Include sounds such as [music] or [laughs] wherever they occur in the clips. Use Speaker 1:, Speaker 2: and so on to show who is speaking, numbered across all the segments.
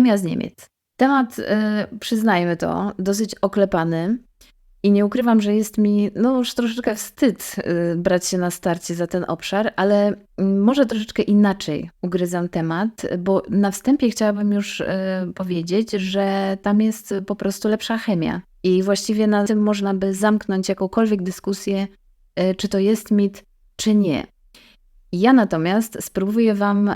Speaker 1: Chemia z Niemiec. Temat, e, przyznajmy to, dosyć oklepany. I nie ukrywam, że jest mi no już troszeczkę wstyd y, brać się na starcie za ten obszar, ale mm, może troszeczkę inaczej ugryzam temat, bo na wstępie chciałabym już y, powiedzieć, że tam jest po prostu lepsza chemia. I właściwie na tym można by zamknąć jakąkolwiek dyskusję, y, czy to jest mit, czy nie. Ja natomiast spróbuję Wam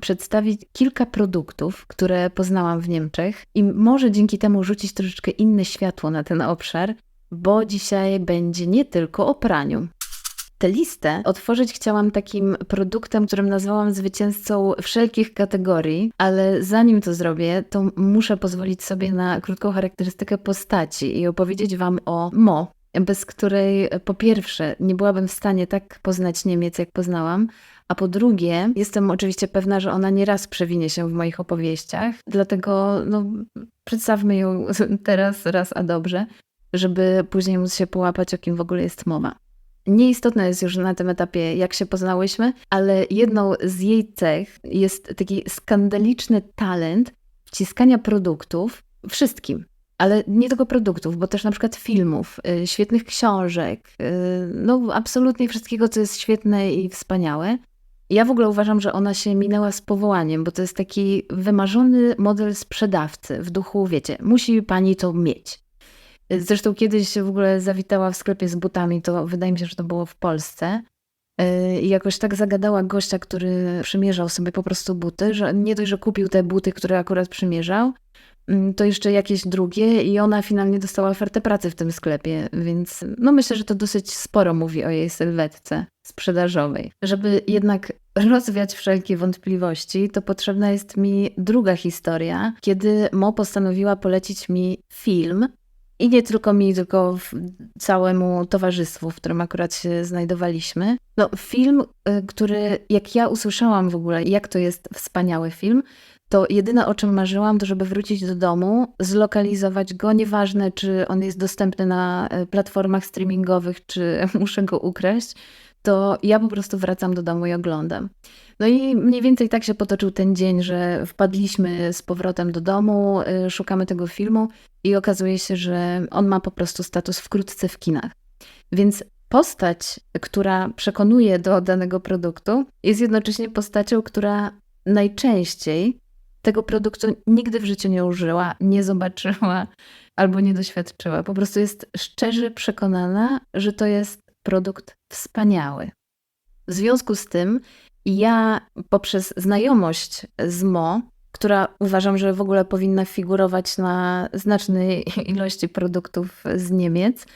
Speaker 1: przedstawić kilka produktów, które poznałam w Niemczech i może dzięki temu rzucić troszeczkę inne światło na ten obszar, bo dzisiaj będzie nie tylko o praniu. Tę listę otworzyć chciałam takim produktem, którym nazwałam zwycięzcą wszelkich kategorii, ale zanim to zrobię, to muszę pozwolić sobie na krótką charakterystykę postaci i opowiedzieć Wam o Mo, bez której po pierwsze nie byłabym w stanie tak poznać Niemiec, jak poznałam, a po drugie, jestem oczywiście pewna, że ona nieraz przewinie się w moich opowieściach, dlatego no, przedstawmy ją [laughs] teraz raz a dobrze żeby później móc się połapać, o kim w ogóle jest mowa. Nieistotne jest już na tym etapie, jak się poznałyśmy, ale jedną z jej cech jest taki skandaliczny talent wciskania produktów wszystkim. Ale nie tylko produktów, bo też na przykład filmów, y, świetnych książek, y, no absolutnie wszystkiego, co jest świetne i wspaniałe. Ja w ogóle uważam, że ona się minęła z powołaniem, bo to jest taki wymarzony model sprzedawcy w duchu, wiecie, musi pani to mieć. Zresztą kiedyś w ogóle zawitała w sklepie z butami, to wydaje mi się, że to było w Polsce. Y, I jakoś tak zagadała gościa, który przymierzał sobie po prostu buty, że nie dość, że kupił te buty, które akurat przymierzał, to jeszcze jakieś drugie i ona finalnie dostała ofertę pracy w tym sklepie, więc no myślę, że to dosyć sporo mówi o jej sylwetce sprzedażowej. Żeby jednak rozwiać wszelkie wątpliwości, to potrzebna jest mi druga historia, kiedy Mo postanowiła polecić mi film, i nie tylko mi, tylko całemu towarzystwu, w którym akurat się znajdowaliśmy. No, film, y, który jak ja usłyszałam w ogóle, jak to jest wspaniały film, to jedyne o czym marzyłam, to żeby wrócić do domu, zlokalizować go, nieważne czy on jest dostępny na y, platformach streamingowych, czy [laughs] muszę go ukraść, to ja po prostu wracam do domu i oglądam. No i mniej więcej tak się potoczył ten dzień, że wpadliśmy z powrotem do domu, y, szukamy tego filmu i okazuje się, że on ma po prostu status wkrótce w kinach. Więc postać, która przekonuje do danego produktu, jest jednocześnie postacią, która najczęściej tego produktu nigdy w życiu nie użyła, nie zobaczyła albo nie doświadczyła. Po prostu jest szczerze przekonana, że to jest produkt wspaniały. W związku z tym ja poprzez znajomość z Mo, która uważam, że w ogóle powinna figurować na znacznej [laughs] ilości produktów z Niemiec,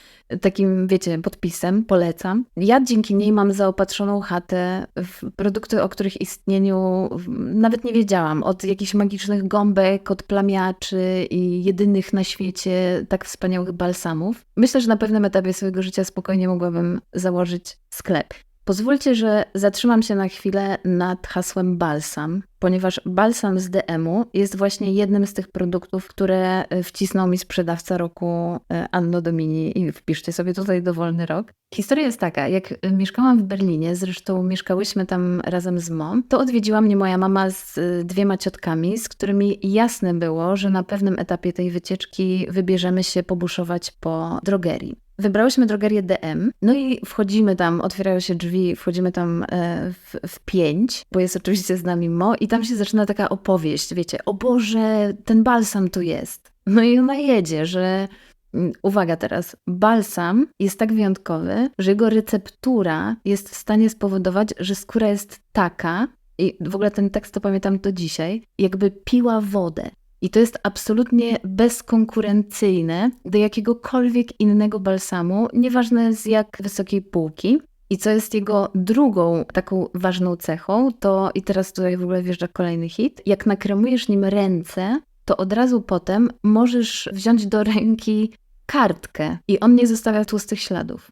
Speaker 1: takim, wiecie, podpisem, polecam. Ja dzięki niej mam zaopatrzoną chatę w produkty, o których istnieniu nawet nie wiedziałam. Od jakichś magicznych gąbek, od plamiaczy i jedynych na świecie tak wspaniałych balsamów. Myślę, że na pewnym etapie swojego życia spokojnie mogłabym założyć sklep. Pozwólcie, że zatrzymam się na chwilę nad hasłem balsam, ponieważ balsam z DM-u jest właśnie jednym z tych produktów, które e, wcisnął mi sprzedawca roku e, Anno Domini i wpiszcie sobie tutaj dowolny rok. Historia jest taka, jak mieszkałam w Berlinie, zresztą mieszkałyśmy tam razem z mą, to odwiedziła mnie moja mama z e, dwiema ciotkami, z którymi jasne było, że na pewnym etapie tej wycieczki wybierzemy się pobuszować po drogerii. Wybrałyśmy drogerię DM, no i wchodzimy tam, otwierają się drzwi, wchodzimy tam e, w, w pięć, bo jest oczywiście z nami Mo i tam się zaczyna taka opowieść, wiecie, o Boże, ten balsam tu jest. No i ona jedzie, że mm, Uwaga teraz, balsam jest tak wyjątkowy, że jego receptura jest w stanie spowodować, że skóra jest taka, i w ogóle ten tekst to pamiętam do dzisiaj, jakby piła wodę. I to jest absolutnie bezkonkurencyjne do jakiegokolwiek innego balsamu, nieważne z jak wysokiej półki. I co jest jego drugą taką ważną cechą, to i teraz tutaj w ogóle wjeżdża kolejny hit. Jak nakremujesz nim ręce, to od razu potem możesz wziąć do ręki kartkę i on nie zostawia tłustych śladów.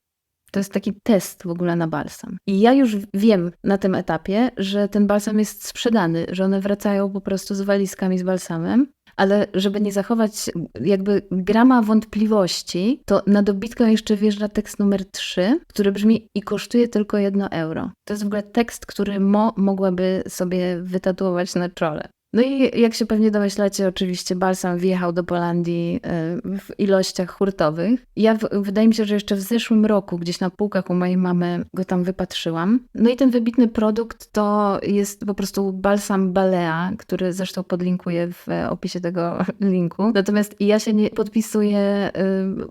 Speaker 1: To jest taki test w ogóle na balsam. I ja już wiem na tym etapie, że ten balsam jest sprzedany, że one wracają po prostu z walizkami z balsamem ale żeby nie zachować jakby grama wątpliwości, to na dobitkę jeszcze wjeżdża tekst numer 3, który brzmi i kosztuje tylko jedno euro. To jest w ogóle tekst, który Mo mogłaby sobie wytatuować na czole. No i jak się pewnie domyślacie, oczywiście balsam wjechał do Polandii y, w ilościach hurtowych. Ja w, wydaje mi się, że jeszcze w zeszłym roku gdzieś na półkach u mojej mamy go tam wypatrzyłam. No i ten wybitny produkt to jest po prostu balsam Balea, który zresztą podlinkuję w opisie tego [laughs] linku. Natomiast ja się nie podpisuję,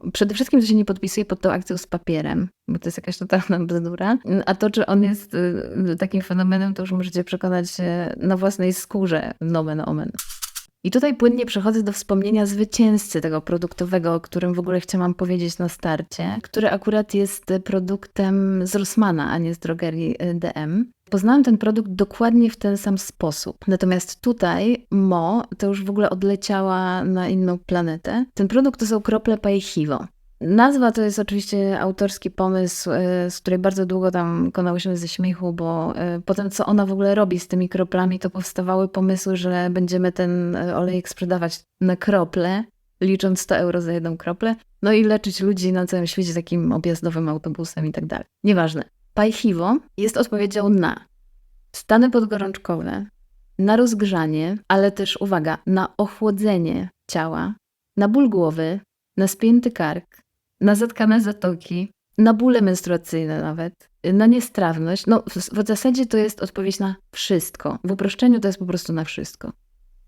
Speaker 1: y, przede wszystkim to się nie podpisuję pod tą akcją z papierem, bo to jest jakaś totalna bzdura. A to, czy on jest y, takim fenomenem, to już możecie przekonać się na własnej skórze nomen omen. I tutaj płynnie przechodzę do wspomnienia zwycięzcy tego produktowego, o którym w ogóle chciałam powiedzieć na starcie, który akurat jest produktem z Rossmana, a nie z drogerii y, DM. Poznałam ten produkt dokładnie w ten sam sposób. Natomiast tutaj Mo to już w ogóle odleciała na inną planetę. Ten produkt to są krople Paichivo. Nazwa to jest oczywiście autorski pomysł, e, z której bardzo długo tam konałyśmy ze śmiechu, bo e, potem co ona w ogóle robi z tymi kroplami, to powstawały pomysły, że będziemy ten e, olejek sprzedawać na krople, licząc 100 euro za jedną kroplę, no i leczyć ludzi na całym świecie takim objazdowym autobusem i tak dalej. Nieważne. Pajchiwo jest odpowiedzią na stany podgorączkowe, na rozgrzanie, ale też uwaga, na ochłodzenie ciała, na ból głowy, na spięty kark, na zatkane zatoki, na bóle menstruacyjne nawet, na niestrawność. No, w, w zasadzie to jest odpowiedź na wszystko. W uproszczeniu to jest po prostu na wszystko.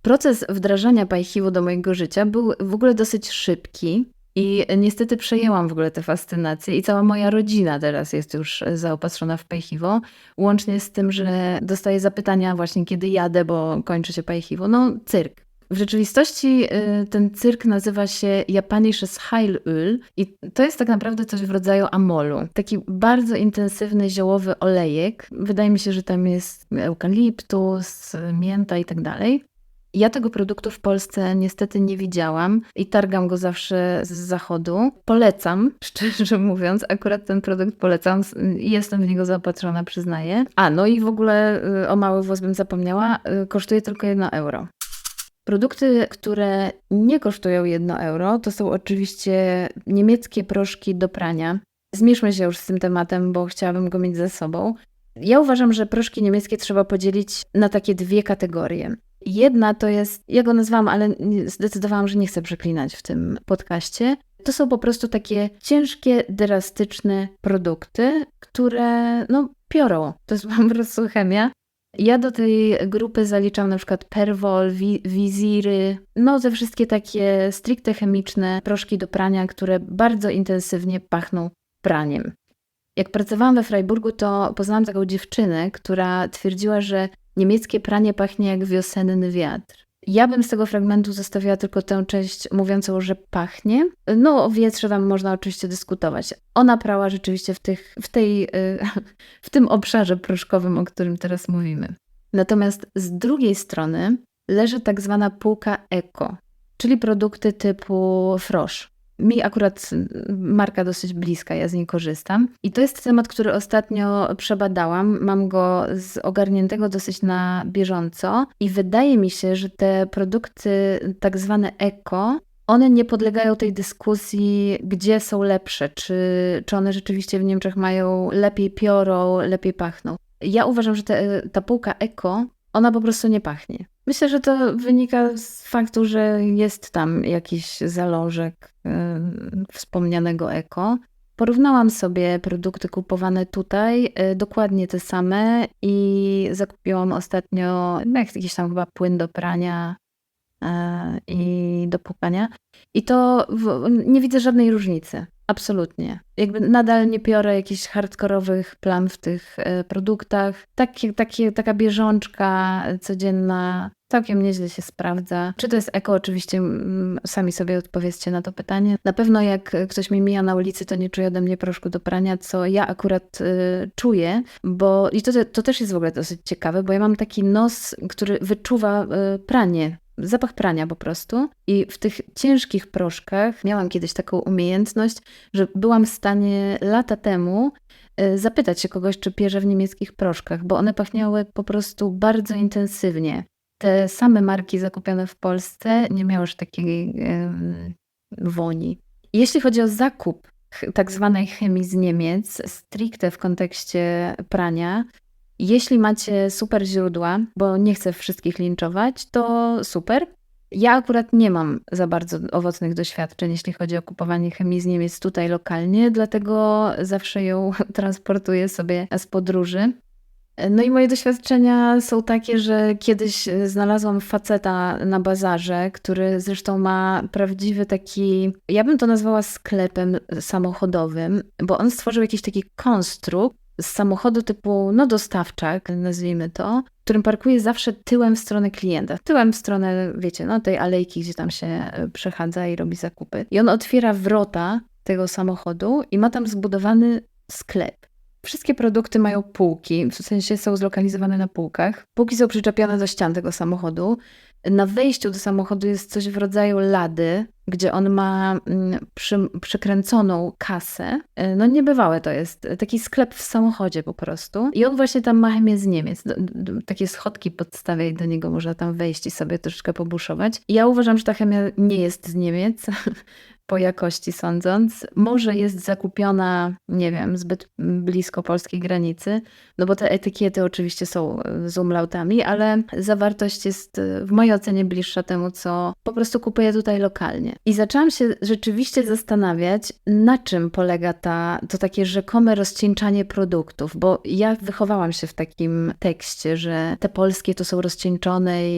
Speaker 1: Proces wdrażania Pajchiwu do mojego życia był w ogóle dosyć szybki i niestety przejęłam w ogóle tę fascynację i cała moja rodzina teraz jest już zaopatrzona w Pajchiwo, łącznie z tym, że dostaję zapytania właśnie kiedy jadę, bo kończy się Pajchiwo. No cyrk. W rzeczywistości y, ten cyrk nazywa się Japanisches Heilöl i to jest tak naprawdę coś w rodzaju amolu. Taki bardzo intensywny ziołowy olejek. Wydaje mi się, że tam jest eukaliptus, mięta i tak dalej. Ja tego produktu w Polsce niestety nie widziałam i targam go zawsze z zachodu. Polecam, [laughs] szczerze mówiąc, akurat ten produkt polecam jestem w niego zaopatrzona, przyznaję. A, no i w ogóle y, o mały włos bym zapomniała, y, kosztuje tylko 1 euro. Produkty, które nie kosztują 1 euro, to są oczywiście niemieckie proszki do prania. Zmierzmy się już z tym tematem, bo chciałabym go mieć ze sobą. Ja uważam, że proszki niemieckie trzeba podzielić na takie dwie kategorie. Jedna to jest, ja go nazwałam, ale zdecydowałam, że nie chcę przeklinać w tym podcaście. To są po prostu takie ciężkie, drastyczne produkty, które no piorą. To jest po prostu chemia. Ja do tej grupy zaliczam na przykład Perwol, Wiziry, no ze wszystkie takie stricte chemiczne proszki do prania, które bardzo intensywnie pachną praniem. Jak pracowałam we Freiburgu, to poznałam taką dziewczynę, która twierdziła, że niemieckie pranie pachnie jak wiosenny wiatr. Ja bym z tego fragmentu zostawiła tylko tę część mówiącą, że pachnie. No, o wietrze tam można oczywiście dyskutować. Ona prała rzeczywiście w, tych, w, tej, y, [laughs] w tym obszarze proszkowym, o którym teraz mówimy. Natomiast z drugiej strony leży tak zwana półka eko, czyli produkty typu frosz mi akurat marka dosyć bliska, ja z niej korzystam. I to jest temat, który ostatnio przebadałam. Mam go z ogarniętego dosyć na bieżąco i wydaje mi się, że te produkty tak zwane eko, one nie podlegają tej dyskusji, gdzie są lepsze, czy, czy one rzeczywiście w Niemczech mają lepiej piorą, lepiej pachną. Ja uważam, że te, ta półka eko, ona po prostu nie pachnie. Myślę, że to wynika z faktu, że jest tam jakiś zalążek y, wspomnianego eko. Porównałam sobie produkty kupowane tutaj, y, dokładnie te same i zakupiłam ostatnio no, jakiś tam chyba płyn do prania y, i do płukania. I to w, nie widzę żadnej różnicy. Absolutnie. Jakby nadal nie piorę jakichś hardkorowych plan w tych produktach. Takie, taka bieżączka codzienna całkiem nieźle się sprawdza. Czy to jest eko? Oczywiście sami sobie odpowiedzcie na to pytanie. Na pewno jak ktoś mi mija na ulicy, to nie czuje ode mnie proszku do prania, co ja akurat y, czuję, bo i to, to też jest w ogóle dosyć ciekawe, bo ja mam taki nos, który wyczuwa y, pranie zapach prania po prostu. I w tych ciężkich proszkach miałam kiedyś taką umiejętność, że byłam w stanie lata temu y, zapytać się kogoś, czy pierze w niemieckich proszkach, bo one pachniały po prostu bardzo intensywnie te same marki zakupione w Polsce nie miały już takiej woni. Jeśli chodzi o zakup tak zwanej chemii z Niemiec, stricte w kontekście prania, Jeśli macie super źródła, bo nie chcę wszystkich linczować, to super. Ja akurat nie mam za bardzo owocnych doświadczeń, jeśli chodzi o kupowanie chemii z Niemiec tutaj lokalnie, dlatego zawsze ją [laughs] transportuję sobie z podróży. No i moje doświadczenia są takie, że kiedyś znalazłam faceta na bazarze, który zresztą ma prawdziwy taki, ja bym to nazwała sklepem samochodowym, bo on stworzył jakiś taki konstrukt z samochodu typu, no dostawczak, nazwijmy to, którym parkuje zawsze tyłem w stronę klienta. Tyłem w stronę, wiecie, no tej alejki, gdzie tam się e, przechadza i robi zakupy. I on otwiera wrota tego samochodu i ma tam zbudowany sklep. Wszystkie produkty mają półki, w sensie są zlokalizowane na półkach. Półki są przyczepione do ścian tego samochodu. Na wejściu do samochodu jest coś w rodzaju lady, gdzie on ma mm, przy, przykręconą kasę. E, no niebywałe to jest. Taki sklep w samochodzie po prostu. I on właśnie tam ma chemię z Niemiec. Takie schodki podstawia i do niego można tam wejść i sobie troszeczkę pobuszować. Ja uważam, że ta chemia nie jest z Niemiec, [laughs] po jakości sądząc. Może jest zakupiona, nie wiem, zbyt blisko polskiej granicy, no bo te etykiety oczywiście są z umlautami, ale zawartość jest w mojej ocenie bliższa temu, co po prostu kupuję tutaj lokalnie. I zaczęłam się rzeczywiście zastanawiać, na czym polega ta, to takie rzekome rozcieńczanie produktów, bo ja wychowałam się w takim tekście, że te polskie to są rozcieńczone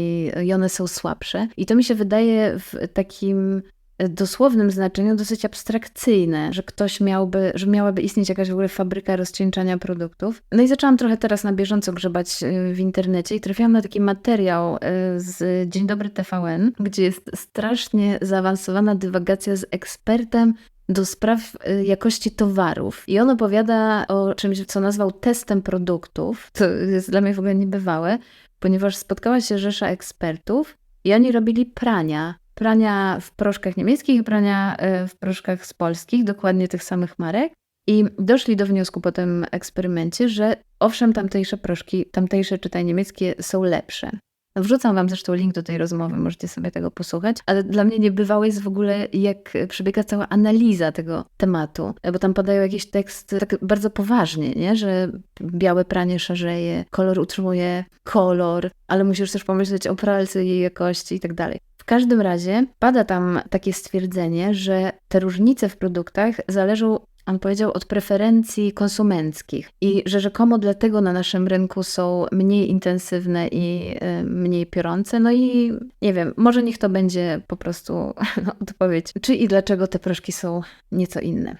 Speaker 1: i one są słabsze. I to mi się wydaje w takim dosłownym znaczeniu dosyć abstrakcyjne, że ktoś miałby, że miałaby istnieć jakaś w ogóle fabryka rozcieńczania produktów. No i zaczęłam trochę teraz na bieżąco grzebać y, w internecie i trafiłam na taki materiał y, z Dzień Dobry TVN, gdzie jest strasznie zaawansowana dywagacja z ekspertem do spraw y, jakości towarów. I on opowiada o czymś, co nazwał testem produktów. To jest dla mnie w ogóle niebywałe, ponieważ spotkała się rzesza ekspertów i oni robili prania prania w proszkach niemieckich i prania e, w proszkach z polskich, dokładnie tych samych marek. I doszli do wniosku po tym eksperymencie, że owszem, tamtejsze proszki, tamtejsze czytaj niemieckie są lepsze. Wrzucam Wam zresztą link do tej rozmowy, możecie sobie tego posłuchać, ale dla mnie niebywałe jest w ogóle, jak przebiega cała analiza tego tematu, bo tam padają jakieś teksty tak bardzo poważnie, nie? że białe pranie szarzeje, kolor utrzymuje kolor, ale musisz też pomyśleć o pralce, jej jakości i tak dalej. Każdym razie pada tam takie stwierdzenie, że te różnice w produktach zależą on powiedział od preferencji konsumenckich i że rzekomo dlatego na naszym rynku są mniej intensywne i y, mniej piorące. No i nie wiem, może niech to będzie po prostu [laughs] no, odpowiedź, czy i dlaczego te proszki są nieco inne.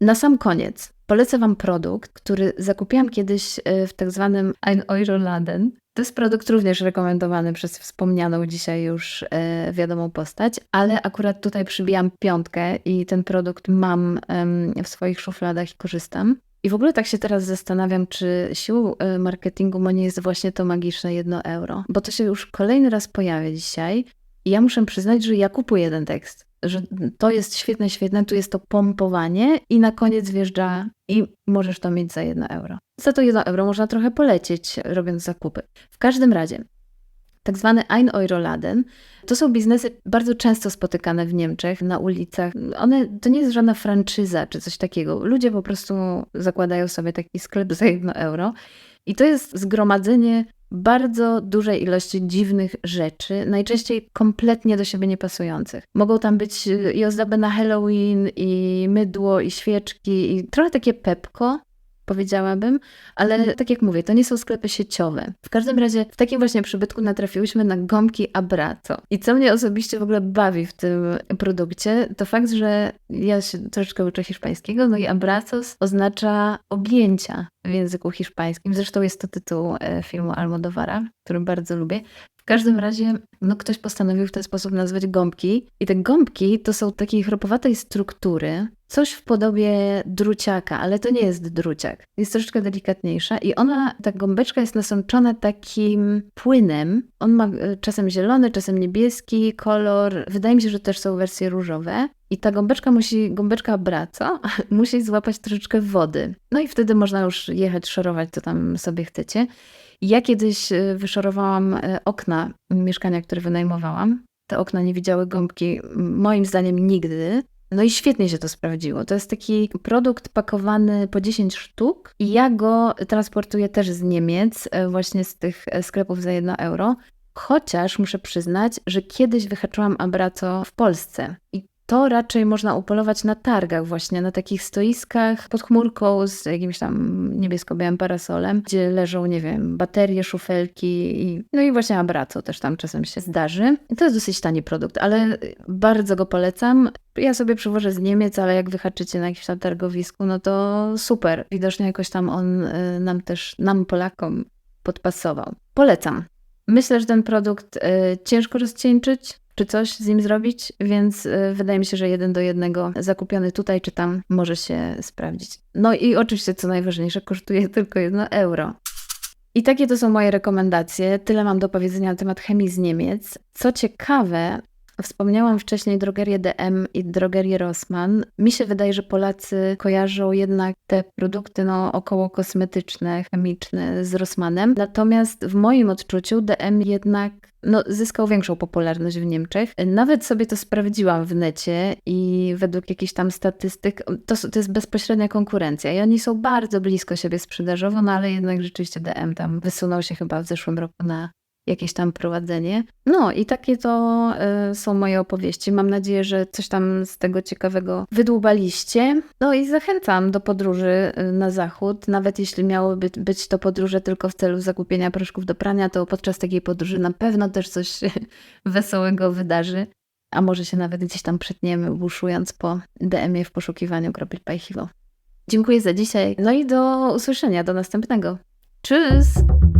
Speaker 1: Na sam koniec polecę Wam produkt, który zakupiłam kiedyś y, w tak zwanym Ein Euro Laden. To jest produkt również rekomendowany przez wspomnianą dzisiaj już e, wiadomą postać, ale akurat tutaj przybijam piątkę i ten produkt mam e, w swoich szufladach i korzystam. I w ogóle tak się teraz zastanawiam, czy siłą e, marketingu mo nie jest właśnie to magiczne jedno euro, bo to się już kolejny raz pojawia dzisiaj i ja muszę przyznać, że ja kupuję ten tekst że to jest świetne, świetne, tu jest to pompowanie i na koniec wjeżdża i możesz to mieć za 1 euro. Za to 1 euro można trochę polecieć, robiąc zakupy. W każdym razie, tak Euro Laden, to są biznesy bardzo często spotykane w Niemczech, na ulicach. One, to nie jest żadna franczyza czy coś takiego. Ludzie po prostu zakładają sobie taki sklep za 1 euro i to jest zgromadzenie bardzo dużej ilości dziwnych rzeczy, najczęściej kompletnie do siebie niepasujących. Mogą tam być y, i ozdoby na Halloween, i mydło, i świeczki, i trochę takie pepko, powiedziałabym, ale mhm. tak jak mówię, to nie są sklepy sieciowe. W każdym razie w takim właśnie przybytku natrafiłyśmy na gąbki Abraco. I co mnie osobiście w ogóle bawi w tym produkcie, to fakt, że ja się troszeczkę uczę hiszpańskiego, no i abrazos oznacza objęcia w języku hiszpańskim. Zresztą jest to tytuł e, filmu Almodovara, który bardzo lubię każdym razie no, ktoś postanowił w ten sposób nazwać gąbki. I te gąbki to są takiej chropowatej struktury, coś w podobie druciaka, ale to nie jest druciak. Jest troszeczkę delikatniejsza i ona, ta gąbeczka jest nasączona takim płynem. On ma e, czasem zielony, czasem niebieski kolor. Wydaje mi się, że też są wersje różowe. I ta gąbeczka musi, gąbeczka braco, [laughs] musi złapać troszeczkę wody. No i wtedy można już jechać, szorować, co tam sobie chcecie. Ja kiedyś e, wyszorowałam e, okna mieszkania, które wynajmowałam. Te okna nie widziały gąbki, moim zdaniem nigdy. No i świetnie się to sprawdziło. To jest taki produkt pakowany po 10 sztuk i ja go transportuję też z Niemiec, e, właśnie z tych e, sklepów za 1 euro. Chociaż muszę przyznać, że kiedyś wyhaczyłam Abraco w Polsce i to raczej można upolować na targach właśnie, na takich stoiskach pod chmurką z jakimś tam niebiesko-białym parasolem, gdzie leżą, nie wiem, baterie, szufelki i no i właśnie Abraco też tam czasem się zdarzy. I to jest dosyć tani produkt, ale bardzo go polecam. Ja sobie przywożę z Niemiec, ale jak wyhaczycie na jakimś tam targowisku, no to super. Widocznie jakoś tam on y, nam też, nam Polakom podpasował. Polecam. Myślę, że ten produkt y, ciężko rozcieńczyć, czy coś z nim zrobić, więc y, wydaje mi się, że jeden do jednego zakupiony tutaj czy tam może się sprawdzić. No i oczywiście, co najważniejsze, kosztuje [laughs] tylko 1 euro. I takie to są moje rekomendacje. Tyle mam do powiedzenia na temat chemii z Niemiec. Co ciekawe, Wspomniałam wcześniej drogerię DM i drogerię Rossmann. Mi się wydaje, że Polacy kojarzą jednak te produkty no, około kosmetyczne, chemiczne z Rossmannem. Natomiast w moim odczuciu DM jednak no, zyskał większą popularność w Niemczech. Nawet sobie to sprawdziłam w necie i według jakichś tam statystyk to, to jest bezpośrednia konkurencja i oni są bardzo blisko siebie sprzedażowo, no ale jednak rzeczywiście DM tam wysunął się chyba w zeszłym roku na jakieś tam prowadzenie. No i takie to y, są moje opowieści. Mam nadzieję, że coś tam z tego ciekawego wydłubaliście. No i zachęcam do podróży y, na zachód. Nawet jeśli miałyby być to podróże tylko w celu zakupienia proszków do prania, to podczas takiej podróży na pewno też coś [laughs] wesołego wydarzy. A może się nawet gdzieś tam przetniemy, buszując po DM-ie w poszukiwaniu kropel Pajchiwo. Dziękuję za dzisiaj. No i do usłyszenia, do następnego. Tschüss!